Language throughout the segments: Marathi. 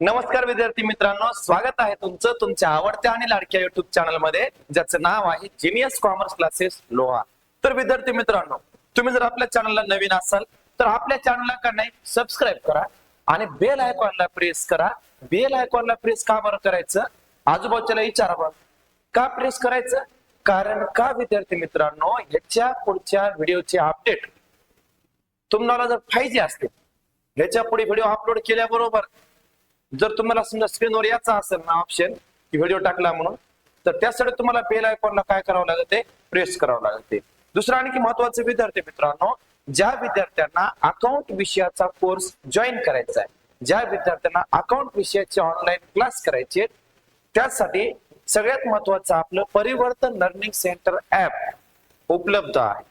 नमस्कार विद्यार्थी मित्रांनो स्वागत आहे तुमचं तुमच्या आवडत्या आणि लाडक्या युट्यूब चॅनलमध्ये ज्याचं नाव आहे जिनियस कॉमर्स क्लासेस लोहा तर विद्यार्थी मित्रांनो तुम्ही जर आपल्या चॅनलला नवीन असाल तर आपल्या चॅनलला का नाही सबस्क्राईब करा आणि बेल आयकॉनला प्रेस करा. बेल आयकॉनला प्रेस का बरं करायचं? आजूबाजूला विचारा बघ का प्रेस करायचं? कारण का विद्यार्थी मित्रांनो ह्याच्या पुढच्या व्हिडिओचे अपडेट तुम्हाला जर पाहिजे असतील ह्याच्या पुढे व्हिडिओ अपलोड केल्याबरोबर जर तुम्हाला समजा स्क्रीनवर याचा असेल ना ऑप्शन की व्हिडिओ टाकला म्हणून तर त्यासाठी तुम्हाला बेल आयकॉनला काय करावं लागते प्रेस करावं लागते दुसरं आणखी महत्वाचं विद्यार्थी मित्रांनो ज्या विद्यार्थ्यांना अकाउंट विषयाचा कोर्स जॉईन करायचा आहे ज्या विद्यार्थ्यांना अकाउंट विषयाचे ऑनलाईन क्लास करायचे त्यासाठी सगळ्यात महत्वाचं आपलं परिवर्तन लर्निंग सेंटर ऍप उपलब्ध आहे.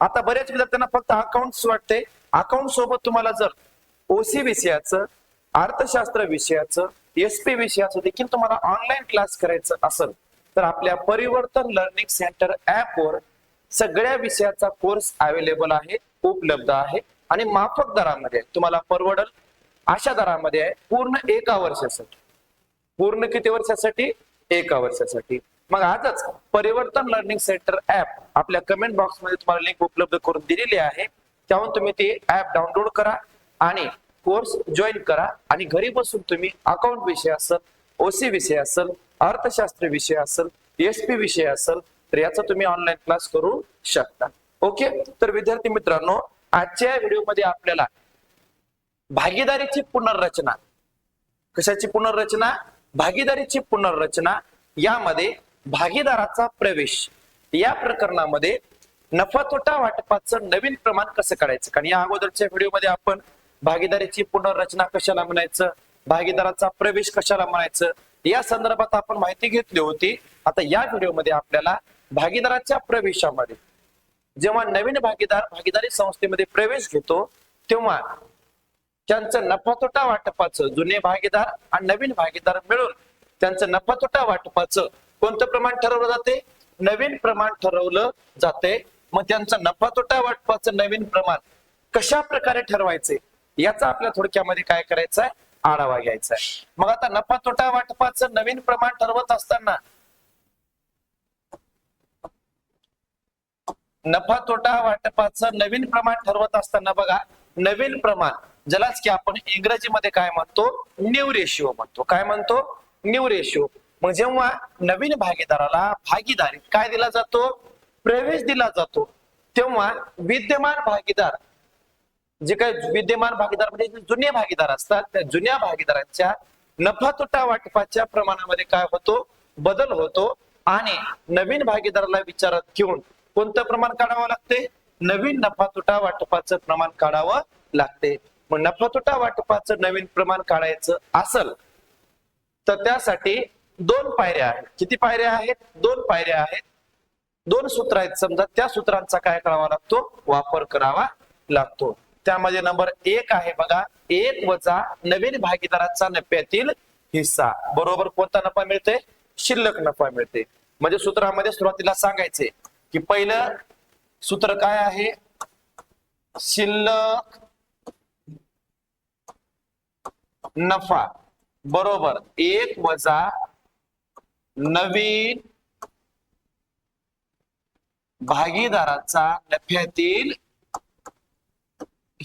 आता बऱ्याच विद्यार्थ्यांना फक्त अकाउंट वाटते अकाउंट सोबत तुम्हाला जर ओसी विषयाचं अर्थशास्त्र विषयाचं एस पी विषयाचं देखील तुम्हाला ऑनलाईन क्लास करायचं असेल तर आपल्या परिवर्तन लर्निंग सेंटर वर सगळ्या विषयाचा कोर्स अवेलेबल आहे उपलब्ध आहे. आणि माफक दरामध्ये तुम्हाला परवडल अशा दरामध्ये आहे पूर्ण एका वर्षासाठी. पूर्ण किती वर्षासाठी? एका वर्षासाठी. मग आजच परिवर्तन लर्निंग सेंटर ऍप आपल्या कमेंट बॉक्समध्ये तुम्हाला लिंक उपलब्ध करून दिलेली आहे. त्याहून तुम्ही ते ऍप डाउनलोड करा आणि कोर्स जॉईन करा. आणि घरी बसून तुम्ही अकाउंट विषय असेल ओसी विषय असेल अर्थशास्त्र विषय असेल एसपी विषय असेल तर याचा तुम्ही ऑनलाईन क्लास करू शकता. ओके तर विद्यार्थी मित्रांनो आजच्या व्हिडिओमध्ये आपल्याला भागीदारीची पुनर्रचना कशाची पुनर्रचना? भागीदारीची पुनर्रचना यामध्ये भागीदाराचा प्रवेश या प्रकरणामध्ये नफा तोटा वाटपाचं नवीन प्रमाण कसं काढायचं? कारण या अगोदरच्या व्हिडिओमध्ये आपण भागीदारीची पुनर्रचना कशाला म्हणायचं? भागीदाराचा प्रवेश कशाला म्हणायचं? या संदर्भात आपण माहिती घेतली होती. आता या व्हिडिओमध्ये आपल्याला भागीदाराच्या प्रवेशामध्ये जेव्हा नवीन भागीदार भागीदारी संस्थेमध्ये प्रवेश घेतो तेव्हा त्यांचं नफा तोटा वाटपाचं जुने भागीदार आणि नवीन भागीदार मिळून त्यांचं नफा तोटा वाटपाचं कोणतं प्रमाण ठरवलं जाते? नवीन प्रमाण ठरवलं जाते. मग त्यांचं नफा तोटा वाटपाचं नवीन प्रमाण कशा प्रकारे ठरवायचे? याचा आपल्या थोडक्यामध्ये काय करायचं आहे आढावा घ्यायचा आहे मग आता नफा तोटा वाटपाचं नवीन प्रमाण ठरवत असताना नफा तोटा वाटपाचं नवीन प्रमाण ठरवत असताना बघा नवीन प्रमाण ज्यालाच की आपण इंग्रजीमध्ये काय म्हणतो? न्यू रेशिओ म्हणतो. काय म्हणतो? न्यू रेशिओ मग जेव्हा नवीन भागीदाराला भागीदारी काय दिला जातो? प्रवेश दिला जातो. तेव्हा विद्यमान भागीदार जे काही विद्यमान भागीदार म्हणजे जुने भागीदार असतात त्या जुन्या भागीदारांच्या नफा तोटा वाटपाच्या प्रमाणामध्ये काय होतो? बदल होतो. आणि नवीन भागीदाराला विचारात घेऊन कोणतं प्रमाण काढावं लागते? नवीन नफा तोटा वाटपाचं प्रमाण काढावं लागते. मग नफा तोटा वाटपाचं नवीन प्रमाण काढायचं असल तर त्यासाठी दोन पायऱ्या आहेत. किती पायऱ्या आहेत? दोन पायऱ्या आहेत. दोन सूत्र आहेत. समजा त्या सूत्रांचा काय करावा लागतो? वापर करावा लागतो. त्यामध्ये नंबर एक आहे बघा एक वजा नवीन भागीदाराचा नफ्यातील हिस्सा. बरोबर कोणता नफा मिळते शिल्लक नफा मिळते म्हणजे सूत्रामध्ये सुरुवातीला सांगायचे की पहिलं सूत्र काय आहे? शिल्लक नफा. बरोबर. एक वजा नवीन भागीदाराचा नफ्यातील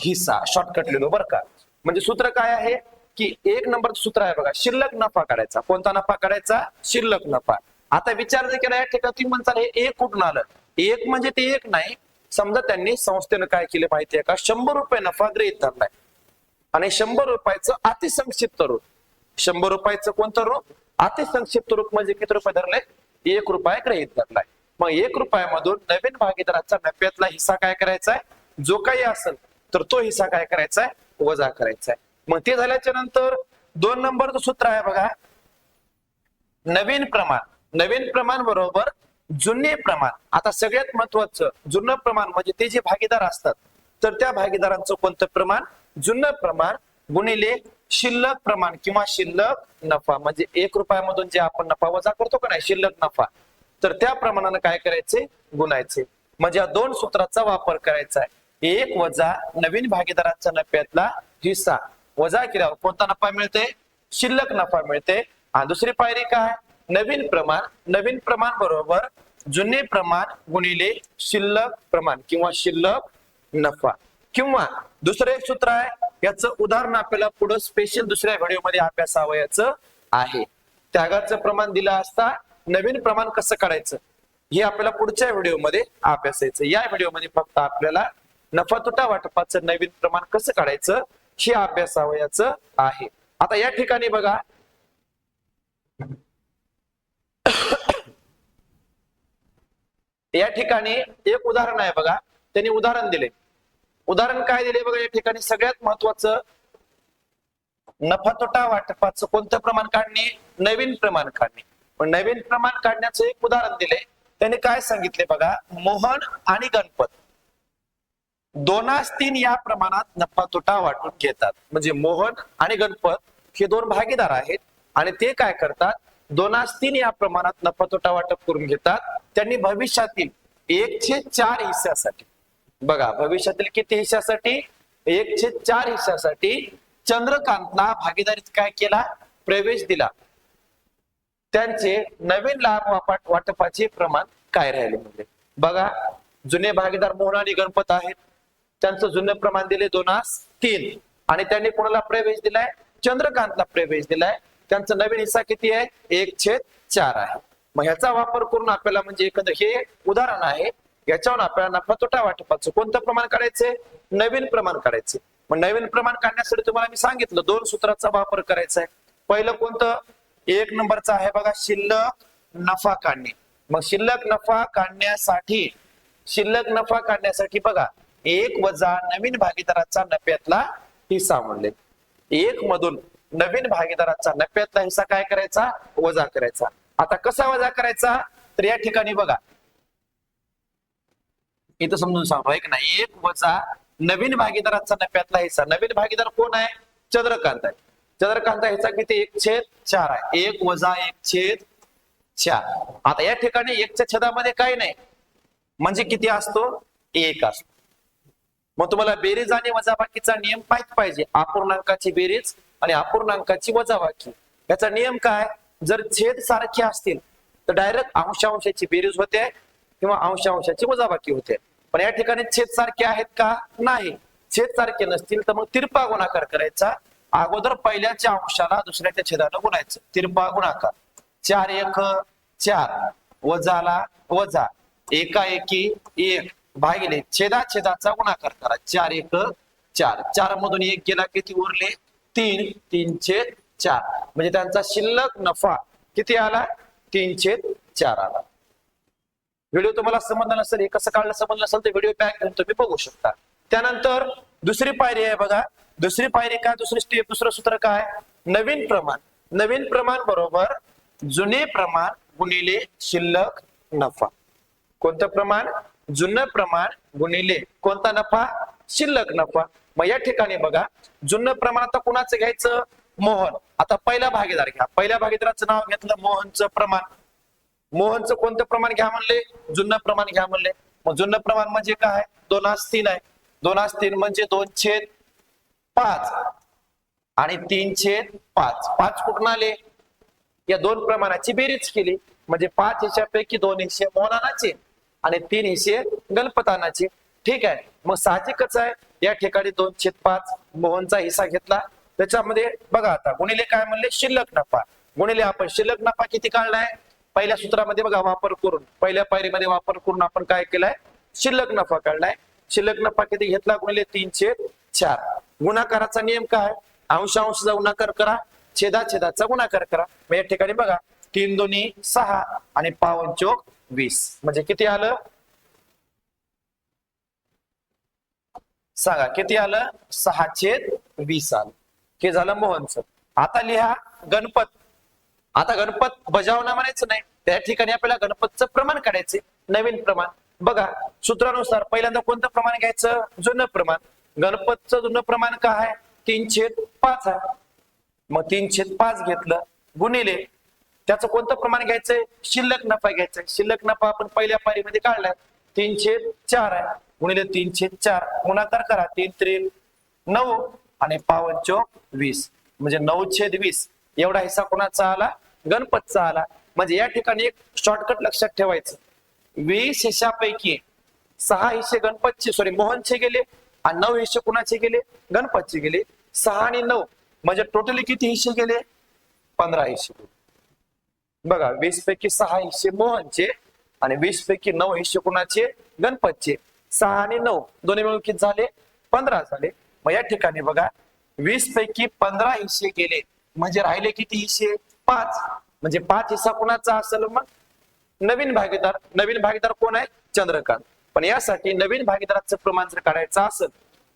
हिस्सा शॉर्टकट लिहिलो बरं का. म्हणजे सूत्र काय आहे? की एक नंबर सूत्र आहे बघा शिल्लक नफा काढायचा. कोणता नफा काढायचा? शिल्लक नफा. आता विचार जर केला या ठिकाणी तुम्ही म्हणताल हे एक कुठून आलं? एक म्हणजे ते एक नाही. समजा त्यांनी संस्थेनं काय केले माहितीये का? शंभर रुपये नफा गृहित धरलाय. आणि शंभर रुपयाचं अतिसंक्षिप्त रूप. शंभर रुपयाचं कोणतं रूप? अतिसंक्षिप्त रूप म्हणजे किती रुपये धरले? एक रुपया ग्रहित धरलाय. मग एक रुपयामधून नवीन भागीदाराचा नफ्यातला हिस्सा काय करायचा आहे जो काही असेल तर तो हिस्सा काय करायचा आहे? वजा करायचा आहे. मग ते झाल्याच्यानंतर दोन नंबरचं सूत्र आहे बघा. नवीन प्रमाण. नवीन प्रमाण बरोबर जुने प्रमाण. आता सगळ्यात महत्वाचं जुनं प्रमाण म्हणजे ते जे भागीदार असतात तर त्या भागीदारांचं कोणतं प्रमाण? जुनं प्रमाण गुणिले शिल्लक प्रमाण किंवा शिल्लक नफा. म्हणजे एक रुपयामधून जे आपण नफा वजा करतो का नाही शिल्लक नफा. तर त्या प्रमाणाने काय करायचे? गुणायचे. म्हणजे या दोन सूत्राचा वापर करायचा आहे. एक वजा नवीन भागीदारांच्या नफ्यातला हिस्सा. वजा केल्यावर कोणता नफा मिळते? शिल्लक नफा मिळते. आणि दुसरी पायरी काय? नवीन प्रमाण. नवीन प्रमाण बरोबर जुने प्रमाण गुणिले शिल्लक प्रमाण किंवा शिल्लक नफा. किंवा दुसरं एक सूत्र आहे याचं उदाहरण आपल्याला पुढे स्पेशल दुसऱ्या व्हिडिओमध्ये अभ्यासावयाचं आहे. त्यागाचं प्रमाण दिलं असता नवीन प्रमाण कसं काढायचं? हे आपल्याला पुढच्या व्हिडिओमध्ये अभ्यासायचं. या व्हिडिओमध्ये फक्त आपल्याला नफा तोटा वाटपाचं नवीन प्रमाण कसं काढायचं हे अभ्यासावयाचं आहे. आता या ठिकाणी बघा. या ठिकाणी एक उदाहरण आहे बघा. त्यांनी उदाहरण दिले. उदाहरण काय दिले बघा? या ठिकाणी सगळ्यात महत्वाचं नफा तोटा वाटपाचं कोणतं प्रमाण काढणे? नवीन प्रमाण काढणे. पण नवीन प्रमाण काढण्याचं एक उदाहरण दिले. त्यांनी काय सांगितले बघा? मोहन आणि गणपत. दोनास तीन या प्रमाणात नफा तोटा वाटून घेतात. म्हणजे मोहन आणि गणपत हे दोन भागीदार आहेत. आणि ते काय करतात? दोनास तीन या प्रमाणात नफा तोटा वाटप करून घेतात. त्यांनी भविष्यातील एकशे चार हिस्स्यासाठी बघा भविष्यातील किती हिस्स्यासाठी? एकशे चार हिस्स्यासाठी चंद्रकांतला भागीदारीत काय केला? प्रवेश दिला. त्यांचे नवीन लाभ वाटपाचे प्रमाण काय राहिले? म्हणजे बघा जुने भागीदार मोहन आणि गणपत आहेत. त्यांचं जुनं प्रमाण दिले दोनास तीन. आणि त्यांनी कोणाला प्रवेश दिलाय? चंद्रकांतला प्रवेश दिलाय. त्यांचा नवीन हिस्सा किती आहे? एक छेद चार आहे. मग ह्याचा वापर करून आपल्याला म्हणजे एकंदर हे उदाहरण आहे. याच्यावर आपल्याला नफा तोटा वाटपाचं कोणतं प्रमाण काढायचंय? नवीन प्रमाण काढायचे मग नवीन प्रमाण काढण्यासाठी तुम्हाला मी सांगितलं दोन सूत्राचा वापर करायचा आहे पहिलं कोणतं? एक नंबरचा आहे बघा शिल्लक नफा काढणे. मग शिल्लक नफा काढण्यासाठी शिल्लक नफा काढण्यासाठी बघा एक वजा नवीन भागीदाराचा नफ्यातला हिस्सा म्हणले. एक मधून नवीन भागीदाराचा नफ्यातला हिस्सा काय करायचा? वजा करायचा. आता कसा वजा करायचा? तर या ठिकाणी बघा. इथं समजून सांगतो एक ना एक वजा नवीन भागीदाराचा नफ्यातला हिस्सा. नवीन भागीदार कोण आहे? चंद्रकांत आहे. चंद्रकांत ह्याचा किती? एक छेद चार आहे. एक वजा एक छेद चार. आता या ठिकाणी एकच्या छेदामध्ये काय नाही. म्हणजे किती असतो? एक असतो. मग तुम्हाला बेरीज आणि वजाबाकीचा नियम माहीत पाहिजे. अपूर्णांकाची बेरीज आणि अपूर्णांकाची वजाबाकी. याचा नियम काय? जर छेद सारखे असतील तर डायरेक्ट अंशांशाची बेरीज होते किंवा अंशांशाची वजाबाकी होते. पण या ठिकाणी छेद सारखे आहेत का? नाही. छेद सारखे नसतील तर मग तिरपा गुणाकार करायचा. अगोदर पहिल्याच्या अंशाला दुसऱ्याच्या छेदानं गुणायचं. तिरपा गुणाकार. चार एक चार. वजाला वजा. एका एकी एक. भागिले. छेदा छेदाचा गुणाकार करा चार एक चार. चार मधून एक गेला किती उरले. तीन तीन छेद चार. म्हणजे त्यांचा शिल्लक नफा किती आला? तीन छेद चार आला. व्हिडिओ तुम्हाला समजला नसेल हे कसं काढलं समजलं नसेल तर व्हिडिओ पॅक घेऊन तुम्ही बघू शकता. त्यानंतर दुसरी पायरी आहे बघा. दुसरी पायरी काय? दुसरी स्टेप दुसरं सूत्र काय? नवीन प्रमाण. नवीन प्रमाण बरोबर जुने प्रमाण गुणिले शिल्लक नफा. कोणतं प्रमाण? जुनं प्रमाण गुणिले कोणता नफा? शिल्लक नफा. मग या ठिकाणी बघा जुनं प्रमाण आता कुणाचं घ्यायचं? मोहन. आता पहिला भागीदार घ्या. पहिल्या भागीदाराचं नाव घेतलं मोहनचं प्रमाण. मोहनचं कोणतं प्रमाण घ्या म्हणले? जुनं प्रमाण घ्या म्हणले. मग जुनं प्रमाण म्हणजे काय? दोन दोनास तीन आहे. दोन दोनास तीन म्हणजे दोन छेद पाच. आणि तीन छेद पाच. पाच कुठून आले? या दोन प्रमाणाची बेरीज केली. म्हणजे पाच हिश्यापैकी दोन हिशे मोहनानाचे आणि तीन हिस्से गणपतानाचे. ठीक आहे. मग साहजिकच आहे. या ठिकाणी दोन छेद पाच मोहनचा हिस्सा घेतला. त्याच्यामध्ये बघा आता गुणिले काय म्हणले? शिल्लक नफा. गुणिले आपण शिल्लक नफा किती काढलाय? पहिल्या सूत्रामध्ये बघा वापर करून पहिल्या पायरीमध्ये वापर करून आपण काय केलाय? शिल्लक नफा काढलाय. शिल्लक नफा किती घेतला? गुणिले तीनशे चार. गुणाकाराचा नियम काय? अंशांशचा गुणाकार करा. छेदा छेदाचा गुणाकार करा. मग या ठिकाणी बघा तीन दोन्ही सहा आणि पावन चोक वीस. म्हणजे किती आलं? सांगा किती आलं? सहाशे वीस आलं. हे झालं मोहनचं आता लिहा गणपत. आता गणपत बजावणं म्हणायचं नाही. त्या ठिकाणी आपल्याला गणपतचं प्रमाण काढायचे नवीन प्रमाण. बघा सूत्रानुसार पहिल्यांदा कोणतं प्रमाण घ्यायचं? जुनं प्रमाण. गणपतचं जुनं प्रमाण काय आहे? तीन छेद पाच आहे. मग तीन छेद पाच घेतलं. गुणिले त्याचं कोणतं प्रमाण घ्यायचंय? शिल्लक नफा घ्यायचा. शिल्लक नफा आपण पहिल्या पारीमध्ये काढलाय तीनशे चार आहे. गुणिले तीनशे चार. गुणाकार करा. तीन त्रिल नऊ आणि पावन चौक वीस. म्हणजे नऊ छेद वीस. एवढा हिस्सा कोणाचा आला? गणपतचा आला. म्हणजे या ठिकाणी एक शॉर्टकट लक्षात ठेवायचं. वीस हिशापैकी सहा हिस्से गणपतचे सॉरी मोहनचे गेले आणि नऊ हिस्से कुणाचे गेले? गणपतचे गेले. सहा आणि नऊ. म्हणजे टोटली किती हिस्से गेले? पंधरा हिस्से. गेले. बघा वीस पैकी सहा हिस्से मोहनचे आणि वीस पैकी नऊ हिस्से कुणाचे? गणपतचे. सहा आणि नऊ दोन्ही मिळून किती झाले? पंधरा झाले. मग या ठिकाणी बघा वीस पैकी पंधरा हिस्से गेले. म्हणजे राहिले किती हिस्से पाच. म्हणजे पाच हिस्सा कुणाचा असेल मग? नवीन भागीदार. नवीन भागीदार कोण आहे? चंद्रकांत. पण यासाठी नवीन भागीदाराचं प्रमाण जर काढायचं असेल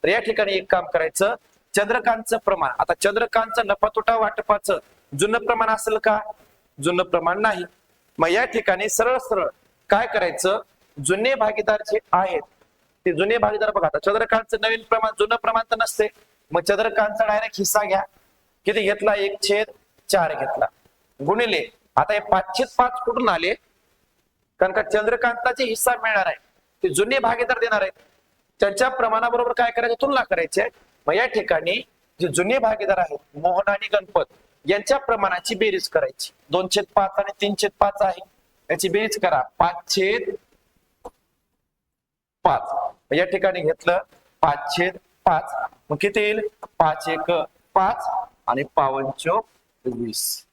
तर या ठिकाणी एक काम करायचं. चंद्रकांतचं प्रमाण. आता चंद्रकांतचं नफा तोटा वाटपाचं जुनं प्रमाण असेल का? जुनं प्रमाण नाही. मग या ठिकाणी सरळ सरळ काय करायचं? जुने भागीदार जे आहेत ते जुने भागीदार बघा आता चंद्रकांतचं नवीन प्रमाण जुनं प्रमाण तर नसते. मग चंद्रकांतचा डायरेक्ट हिस्सा घ्या. किती घेतला? एक छेद चार घेतला. गुणिले आता हे पाचशे पाच कुठून आले? कारण का चंद्रकांताचे हिस्सा मिळणार आहे. ते जुने भागीदार देणार आहेत. त्यांच्या प्रमाणाबरोबर काय करायचं? तुलना करायची आहे. मग या ठिकाणी जे जुने भागीदार आहेत मोहन आणि गणपत यांच्या प्रमाणाची बेरीज करायची. दोन छेद पाच आणि तीन छेद पाच आहे. याची बेरीज करा. पाच छेद पाच. या ठिकाणी घेतलं. पाच छेद पाच. मग किती येईल? पाच एक पाच आणि पावनचोक वीस.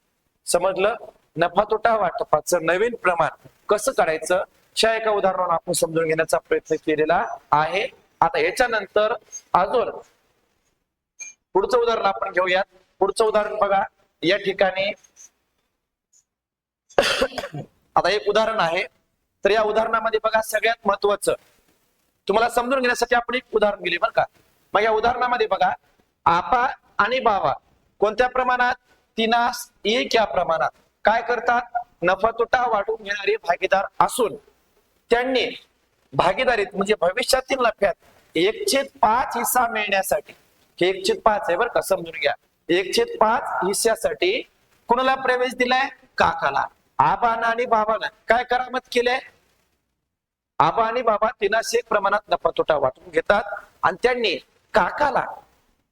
समजलं? नफा तोटा वाटपाचं नवीन प्रमाण. कसं काढायचं? च्या एका उदाहरणावर आपण समजून घेण्याचा प्रयत्न केलेला आहे. आता याच्यानंतर अजून पुढचं उदाहरण आपण घेऊयात. पुढचं उदाहरण बघा. या ठिकाणी आता एक उदाहरण आहे. तर या उदाहरणामध्ये बघा सगळ्यात महत्वाचं तुम्हाला समजून घेण्यासाठी आपण एक उदाहरण गेले बरं का. मग या उदाहरणामध्ये बघा आपा आणि बाबा कोणत्या प्रमाणात? तिनास एक या प्रमाणात. काय करतात? नफा तोटा वाटून घेणारे भागीदार असून त्यांनी भागीदारीत म्हणजे भविष्यातील नफ्यात एकशे पाच हिस्सा मिळण्यासाठी. हे एकशे पाच आहे बरं का समजून घ्या. एकशे पाच हिस्स्यासाठी कुणाला प्रवेश दिलाय? काकाला. आबाना आणि बाबाला. काय करामत केलंय? आबा आणि बाबा तिनाशे प्रमाणात नफा तोटा वाटून घेतात आणि त्यांनी काकाला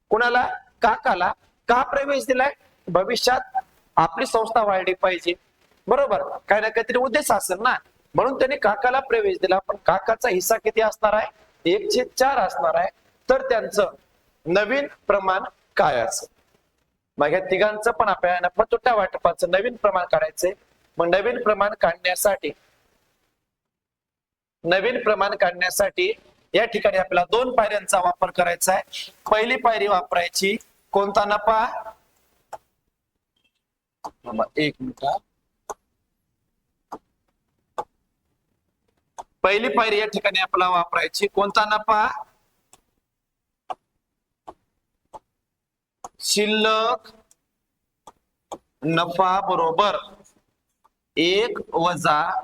कुणाला? काकाला का प्रवेश दिलाय? भविष्यात आपली संस्था वाढली पाहिजे. बरोबर? काही ना काहीतरी उद्देश असेल ना? म्हणून त्यांनी काकाला प्रवेश दिला. पण काकाचा हिस्सा किती असणार आहे? एकशे चार असणार आहे. तर त्यांचं नवीन प्रमाण काय असेल? मग या तिघांचं पण आपल्याला नफा तोटा वाटपाचं नवीन प्रमाण काढायचंय. मग नवीन प्रमाण काढण्यासाठी नवीन प्रमाण काढण्यासाठी या ठिकाणी आपल्याला दोन पायऱ्यांचा वापर करायचा आहे पहिली पायरी वापरायची कोणता नफा? एक मिनिट पहिली पायरी या ठिकाणी आपल्याला वापरायची कोणता नफा? शिल्लक नफा बरोबर एक वजा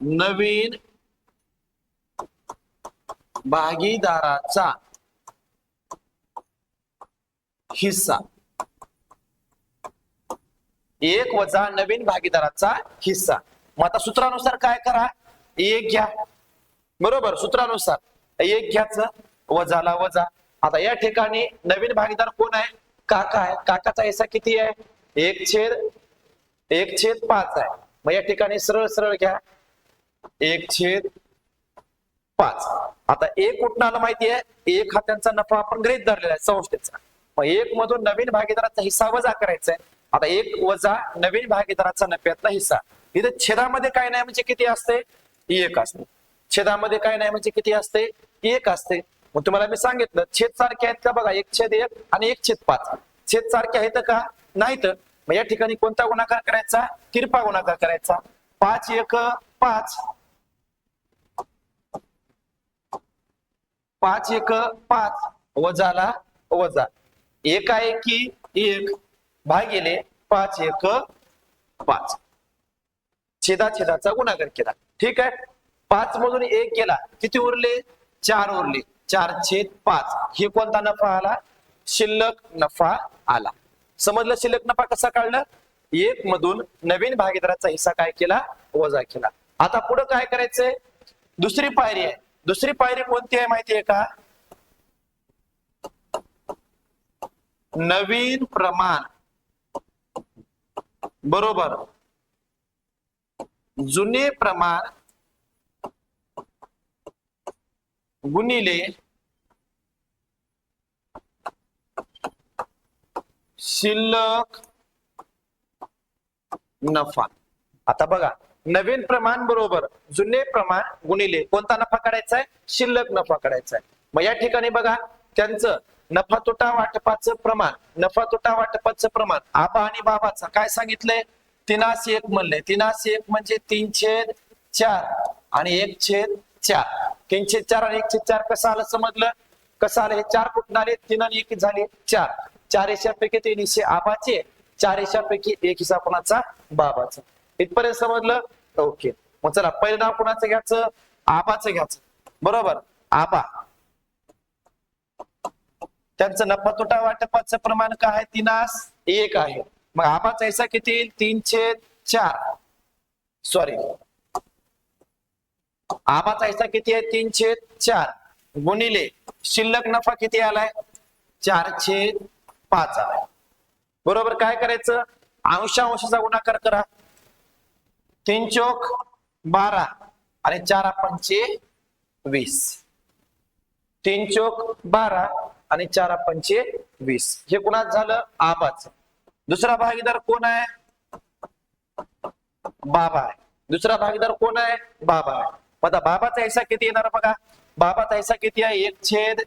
नवीन भागीदाराचा हिस्सा. एक वजा नवीन भागीदाराचा हिस्सा. मग आता सूत्रानुसार काय करा? एक घ्या. बरोबर सूत्रानुसार. एक घ्याच वजाला वजा. आता या ठिकाणी नवीन भागीदार कोण आहे? काका आहे. काकाचा हिस्सा किती आहे? एक छेद एक छेद पाच आहे. मग या ठिकाणी सरळ सरळ घ्या. एक छेद पाच. आता एक कुठं माहिती आहे एक हा त्यांचा नफा आपण गृहित धरलेला आहे संस्थेचा. मग एक मधून नवीन भागीदाराचा हिस्सा वजा करायचा आहे. आता एक वजा नवीन भागीदाराचा नफ्यातला हिस्सा इथे छेदामध्ये काय नाही म्हणजे किती असते? एक असते. छेदामध्ये काय नाही म्हणजे किती असते? एक असते. मग तुम्हाला मी सांगितलं छेद सारखे आहेत का बघा? एक छेद एक आणि एक छेद पाच. छेद सारखे आहेत का? नाहीत. मग या ठिकाणी कोणता गुणाकार करायचा? तिरपा गुणाकार करायचा. पाच एक पाच. पाच एक पाच. वजाला वजा. एका एकी एक भागिले पाच एक पाच. छेदा छेदाचा गुणाकार केला. ठीक आहे? पाच मधून एक गेला किती उरले? चार उरले. चार छेद पाच. हे कोणता नफा आला? शिल्लक नफा आला. समजलं शिल्लक नफा कसा काढला? एक मधून नवीन भागीदाराचा हिस्सा काय केला? वजा केला. आता पुढे काय करायचंय? दुसरी पायरी आहे. दुसरी पायरी कोणती आहे माहिती आहे का? नवीन प्रमाण. बरोबर. जुने प्रमाण गुणिले शिल्लक नफा. आता बघा. नवीन प्रमाण बरोबर जुने प्रमाण गुणिले कोणता नफा काढायचा आहे? शिल्लक नफा काढायचा आहे. मग या ठिकाणी बघा त्यांचं नफा तोटा वाटपाचं प्रमाण नफा तोटा वाटपाचं प्रमाण आबा आणि बाबाचं काय सांगितलंय? तीनास एक म्हणलंय. तीनास एक म्हणजे तीन छेद चार आणि एक छेद चार. तीनशे चार आणि एकशे चार कसं आलं समजलं? कसं आलं? हे चार कुठून आले? तीन आणि एक झाले चार. चार हिशापैकी तीन हिस्से आबाचे चार हिशापैकी एक हिस्सा कोणाचा? बाबाचा. इथपर्यंत समजलं? ओके. मग चला पहिलं नाव कुणाचं घ्यायचं? आबाचं घ्यायचं. बरोबर? आबा. त्यांचं नफा तोटा वाटपाचं प्रमाण काय आहे? तिनास एक आहे. मग आबाचा हिस्सा किती येईल? तीनशे चार. सॉरी आबाचा हिस्सा किती आहे? तीनशे चार. गुणिले शिल्लक नफा किती आलाय? चारशे पाच आलाय. बरोबर काय करायचं? अंशांशाचा गुणाकार करा. तीन चोक बारा आणि चार पंचे वीस. तीन चोक बारा आणि चार पंचे वीस. हे कुणाच झालं? आबाच. दुसरा भागीदार कोण आहे? बाबा आहे. दुसरा भागीदार कोण आहे? बाबा आहे. आता बाबाचा हिस्सा किती येणार बघा? बाबाचा हिस्सा किती आहे? एक छेद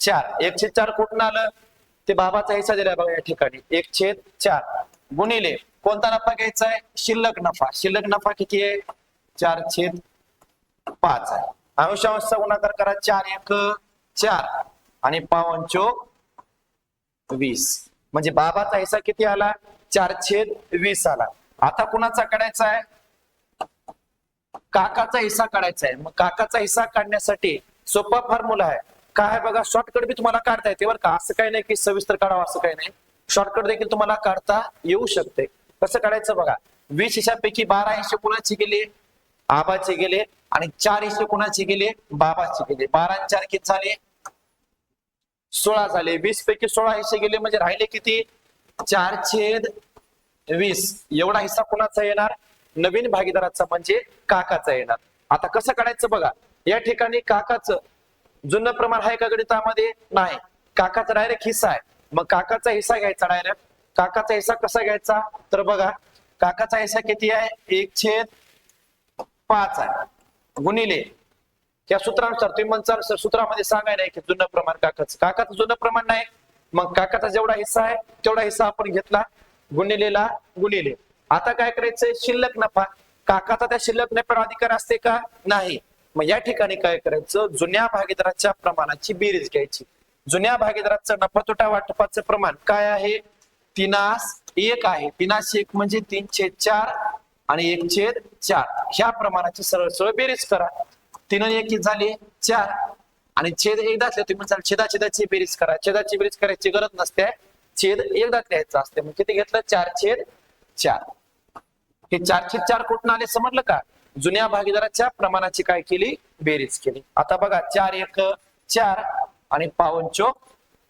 चार. एक छेद चार कुठून आलं? ते बाबाचा हिस्सा दिला बघा या ठिकाणी. एक छेद चार. गुणिले कोणता नफा घ्यायचा आहे? शिल्लक नफा. शिल्लक नफा किती आहे? चार छेद पाच आहे. अंशांशचा गुणाकार करा. चार एक चार. आणि पावन चोक वीस. म्हणजे बाबाचा हिस्सा किती आला? चार छेद वीस आला. आता कुणाचा काढायचा आहे? काकाचा हिस्सा काढायचा आहे. मग काकाचा हिस्सा काढण्यासाठी सोपा फॉर्म्युला आहे. काय आहे बघा शॉर्टकट बी तुम्हाला काढता येते बरं का. असं काही नाही की सविस्तर काढावं असं काही नाही. शॉर्टकट देखील तुम्हाला काढता येऊ शकते. कसं काढायचं बघा? वीस हिशापैकी बारा हिशे कुणाचे गेले? आबाचे गेले. आणि चार हिशे कुणाचे गेले? बाबाचे गेले. बारा चार किती झाले? सोळा झाले. वीस पैकी सोळा हिस्से गेले म्हणजे राहिले किती? चार छेद वीस. एवढा हिस्सा कुणाचा येणार? नवीन भागीदाराचा म्हणजे काकाचा येणार. आता कसं काढायचं बघा या ठिकाणी काकाचं जुनं प्रमाण आहे का गणितामध्ये? नाही. काकाचा डायरेक्ट हिस्सा आहे. मग काकाचा हिस्सा घ्यायचा डायरेक्ट काकाचा हिस्सा कसा घ्यायचा? तर बघा काकाचा हिस्सा किती आहे? एक छेद पाच आहे. गुणिले या सूत्रानुसार तुम्ही म्हणसाल सर सूत्रामध्ये सांगाय नाही की जुनं प्रमाण काकाचं. काकाचं जुनं प्रमाण नाही. मग काकाचा जेवढा हिस्सा आहे तेवढा हिस्सा आपण घेतला. गुणिलेला गुणिले. आता काय करायचंय? शिल्लक नफा. काकाचा त्या शिल्लक नफ्यावर अधिकार असते का? नाही. मग या ठिकाणी काय करायचं? जुन्या भागीदाराच्या प्रमाणाची बेरीज घ्यायची. जुन्या भागीदाराचं नफा तोटा वाटपाचं प्रमाण काय आहे? तिनास एक आहे. तिनास एक म्हणजे तीन छेद चार आणि एक छेद चार. ह्या प्रमाणाची सरळ सरळ बेरीज करा. तीन एक झाले? चार. आणि छेद एकदा असले तुम्ही छेदा छेदाची बेरीज करा. छेदाची बेरीज करायची गरज नसते. छेद एकदाच लिहायचा असते. मग किती घेतलं? चार छेद चार. हे चारशे चार कोटनं आले समजलं का? जुन्या भागीदाराच्या प्रमाणाची काय केली? बेरीज केली. आता बघा चार एक चार आणि पावन चोक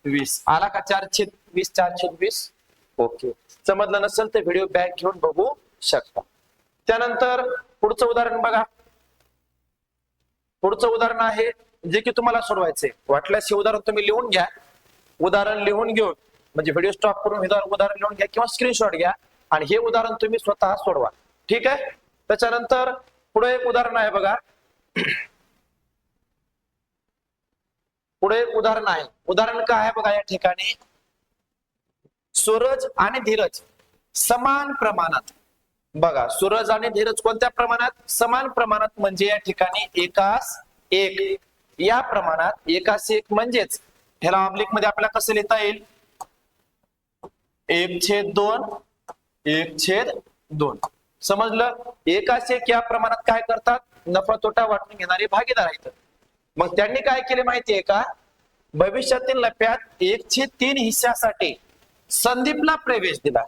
वीस. आला का चार छेद वीस चार छेद वीस? ओके. समजलं नसेल तर व्हिडिओ बॅक घेऊन बघू शकता. त्यानंतर पुढचं उदाहरण बघा. पुढचं उदाहरण आहे जे की तुम्हाला सोडवायचे वाटल्यास हे उदाहरण तुम्ही लिहून घ्या. उदाहरण लिहून घेऊन म्हणजे व्हिडिओ स्टॉप करून उदाहरण लिहून घ्या किंवा स्क्रीनशॉट घ्या. आणि हे उदाहरण तुम्ही स्वतः सोडवा. ठीक आहे? त्याच्यानंतर पुढे एक उदाहरण आहे बघा. पुढे एक उदाहरण आहे. उदाहरण काय आहे बघा या ठिकाणी? सूरज आणि धीरज समान प्रमाणात. बघा सूरज आणि धीरज कोणत्या प्रमाणात? समान प्रमाणात म्हणजे या ठिकाणी एकास एक. या प्रमाणात एकास एक म्हणजेच ह्याला ऑब्लिकमध्ये आपल्याला कसं लिहिता येईल? एक छेद दोन एक छेद दोन. समजलं? एकाचे एक या प्रमाणात काय करतात? नफा तोटा वाटून घेणारे भागीदार आहेत. मग त्यांनी काय केले माहितीये का? भविष्यातील नफ्यात एक छे तीन हिस्सासाठी संदीपला प्रवेश दिला.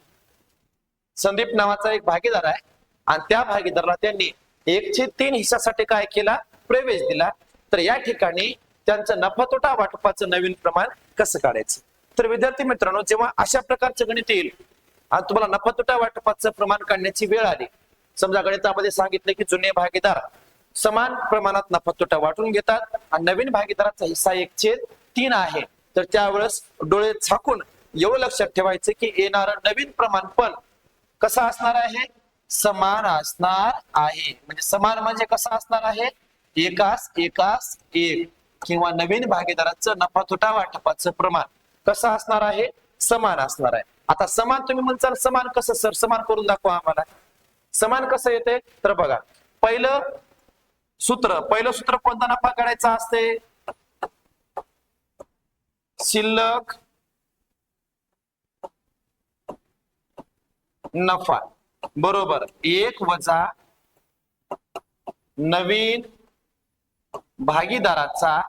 संदीप नावाचा एक भागीदार आहे. आणि त्या भागीदाराला त्यांनी एकशे तीन हिस्सासाठी काय केला? प्रवेश दिला. तर या ठिकाणी त्यांचं नफा तोटा वाटपाचं नवीन प्रमाण कसं काढायचं? तर विद्यार्थी मित्रांनो जेव्हा अशा प्रकारचं गणित येईल आणि तुम्हाला नफा वाटपाचं प्रमाण काढण्याची वेळ आली. समजा गणितामध्ये सांगितलं की जुने भागीदार समान प्रमाणात नफा वाटून घेतात आणि नवीन भागीदाराचा हिस्सा एक छेद तीन आहे. तर त्यावेळेस डोळे झाकून एवढं लक्षात ठेवायचं की येणारं नवीन प्रमाण पण कसं असणार आहे? समान असणार आहे. म्हणजे समान म्हणजे कसं असणार आहे? एकास एकास एक किंवा नवीन भागीदाराचं नफा तोटा वाटपाचं प्रमाण कसं असणार आहे? समान असणार आहे. आता समान तुम्ही म्हणताल समान कसं सर? समान करून दाखवा आम्हाला. समान कसं येते तर बघा पहिलं सूत्र पहिलं सूत्र कोणता नफा काढायचा असते? शिल्लक नफा. बरोबर. एक वजा नवीन भागीदाराचा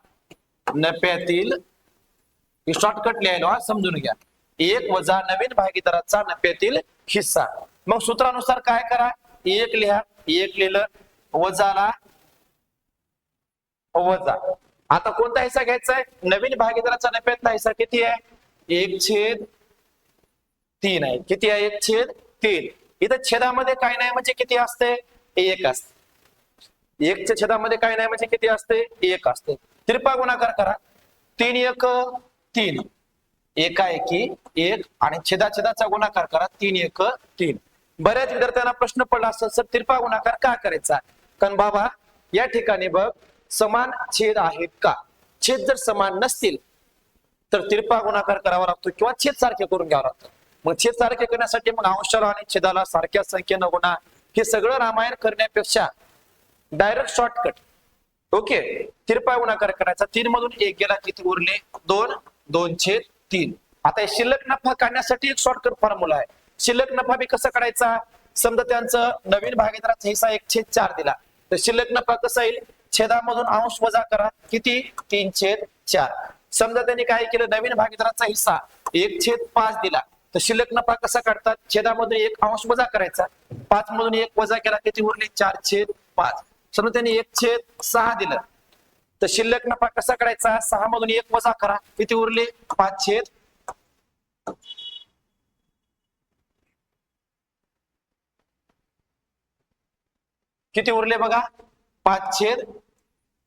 नफ्यातील शॉर्टकट लिहायला समजून घ्या. एक वजा नवीन भागीदाराचा नफ्यातील हिस्सा. मग सूत्रानुसार काय करा? एक लिहा. एक लिहिलं. वजाला वजा. आता कोणता हिस्सा घ्यायचा आहे? नवीन भागीदाराचा नफ्यातला हिस्सा किती आहे? एक छेद तीन आहे. किती आहे? एक छेद तीन. इथं छेदामध्ये काय नाही म्हणजे किती असते? एक असते. एकच्या छेदामध्ये काय नाही म्हणजे किती असते? एक असते. त्रिपा गुणाकार करा. तीन एक तीन. एकाएकी एक आणि छेदा छेदाचा गुणाकार करा तीन एक तीन. बऱ्याच विद्यार्थ्यांना प्रश्न पडला असेल सर तिरपा गुणाकार का करायचा? कारण बाबा या ठिकाणी बघ समान छेद आहेत का? छेद जर समान नसतील तर तिरपा गुणाकार करावा लागतो किंवा छेद सारखे करून घ्यावं लागतं. मग छेद सारखे करण्यासाठी मग अंशाला आणि छेदाला सारख्या संख्येनं गुणा. हे सगळं रामायण करण्यापेक्षा डायरेक्ट शॉर्टकट ओके तिरपा गुणाकार करायचा. तीन मधून एक गेला किती उरले? दोन. दोन छेद. तीन. आता शिल्लक नफा काढण्यासाठी एक शॉर्टकट फॉर्म्युला आहे. शिल्लक नफा बी कसा काढायचा? समजा त्यांचं नवीन भागीदाराचा हिस्सा एक छेद चार दिला. तर शिल्लक नफा कसा येईल? छेदामधून अंश वजा करा. किती? तीन छेद चार. समजा त्यांनी काय केलं? नवीन भागीदाराचा हिस्सा एक छेद पाच दिला. तर शिल्लक नफा कसा काढतात? छेदामधून एक अंश वजा करायचा. पाच मधून एक वजा केला. किती उरले चार छेद पाच. समजा त्यांनी एक छेद सहा दिलं. तर शिल्लक नफा कसा करायचा सहा मधून एक वजा करा. किती उरले? पाच छेद. किती उरले बघा? पाच छेद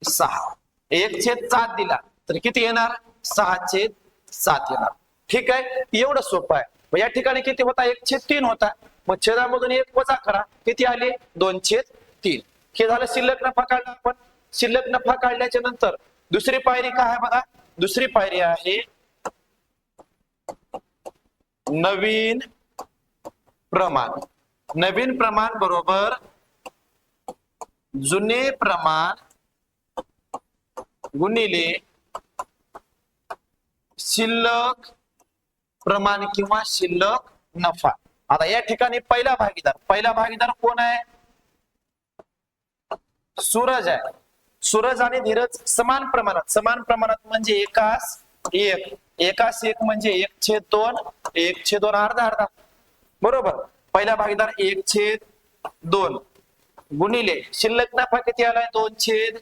सहा. एक छेद सात दिला. तर किती येणार? सहा छेद सात येणार. ठीक आहे? एवढं सोपं आहे. मग या ठिकाणी किती होता? एक छेद तीन होता. मग छेदामधून एक वजा करा. किती आले? दोन छेद तीन. हे झालं शिल्लक नफा काढला आपण. शिल्लक नफा काढल्याच्या नंतर दुसरी पायरी काय आहे बघा? दुसरी पायरी आहे नवीन प्रमाण. नवीन प्रमाण बरोबर जुने प्रमाण गुणिले शिल्लक प्रमाण किंवा शिल्लक नफा. आता या ठिकाणी पहिला भागीदार. पहिला भागीदार कोण आहे? सूरज आहे. सूरज आणि धीरज समान प्रमाणात समान प्रमाणात म्हणजे एकास एक एकास एक म्हणजे एक छेद दोन एक छेद दोन अर्धा अर्धा. बरोबर? पहिला भागीदार एक छेद दोन. गुणिले शिल्लक नफा किती आलाय? दोन छेद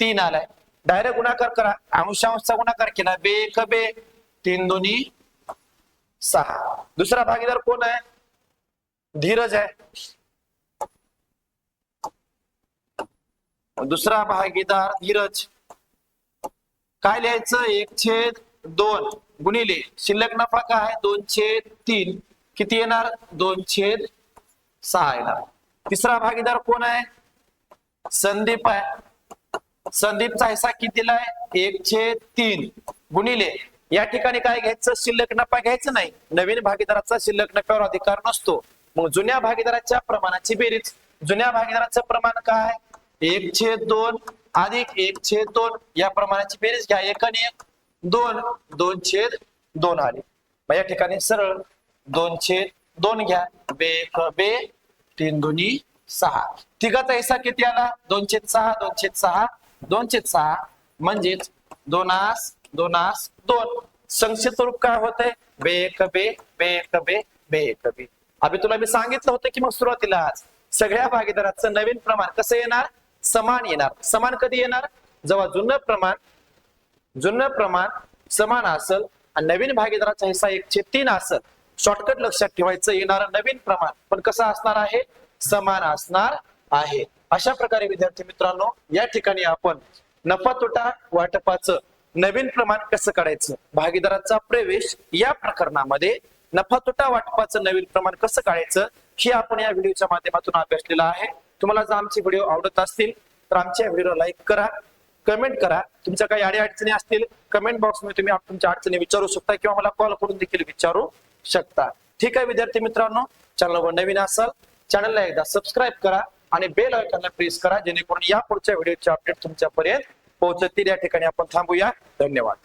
तीन आलाय. डायरेक्ट गुणाकार करा. अंशांशचा गुणाकार केला. बे एक बे. तीन दोन्ही सहा. दुसरा भागीदार कोण आहे? धीरज आहे. दुसरा भागीदार धीरज. काय लिहायचं? एक छेद दोन गुणिले. शिल्लक नफा काय दोन छेद तीन. किती येणार? दोन छेद सहा येणार. तिसरा भागीदार कोण आहे? संदीप आहे. संदीपचा हिस्सा कितीला आहे? एक छेद तीन गुणिले. या ठिकाणी काय घ्यायचं? शिल्लक नफा घ्यायचं नाही. नवीन भागीदाराचा शिल्लक नफ्यावर अधिकार नसतो. मग जुन्या भागीदाराच्या प्रमाणाची बेरीज. जुन्या भागीदाराचं प्रमाण काय एक छेद दोन अधिक एक छेद दोन. या प्रमाणाची बेरीज घ्या. एक आणि एक. दोन. दोन छेद दोन आले. मग या ठिकाणी सरळ दोन छेद दोन घ्या. बे एक बे. तीन दोन्ही सहा. तिघाचा हिस्सा किती आला? दोन छेद सहा दोन छेद सहा दोन छेद सहा. म्हणजेच दोनास दोनास दोन संक्षिप्त रूप काय होतंय? बे एक बे. बे एक बे. बे एक बे. अभि तुला मी सांगितलं होतं की मग सुरुवातीला आज सगळ्या भागीदाराचं नवीन प्रमाण कसं येणार? समान येणार. समान कधी येणार? जेव्हा जुनं प्रमाण जुनं प्रमाण समान असेल आणि नवीन भागीदाराचा हिस्सा एकशे तीन असेल शॉर्टकट लक्षात ठेवायचं येणार नवीन प्रमाण पण कसं असणार आहे? समान असणार आहे. अशा प्रकारे विद्यार्थी मित्रांनो या ठिकाणी आपण नफा तोटा वाटपाचं नवीन प्रमाण कसं काढायचं? भागीदाराचा प्रवेश या प्रकरणामध्ये नफा तोटा वाटपाचं नवीन प्रमाण कसं काढायचं? हे आपण या व्हिडिओच्या माध्यमातून अभ्यासलेलं आहे. तुम्हाला जर आमचे व्हिडिओ आवडत असतील तर आमच्या व्हिडिओ लाईक करा कमेंट करा. तुमच्या काही अडी अडचणी असतील कमेंट बॉक्समध्ये तुम्ही तुमच्या अडचणी विचारू शकता किंवा मला कॉल करून देखील विचारू शकता. ठीक आहे विद्यार्थी मित्रांनो चॅनलवर नवीन असाल चॅनलला एकदा सबस्क्राईब करा आणि बेल आयकॉनला प्रेस करा जेणेकरून या पुढच्या व्हिडिओचे अपडेट तुमच्यापर्यंत पोहोचतील. या ठिकाणी आपण थांबूया. धन्यवाद.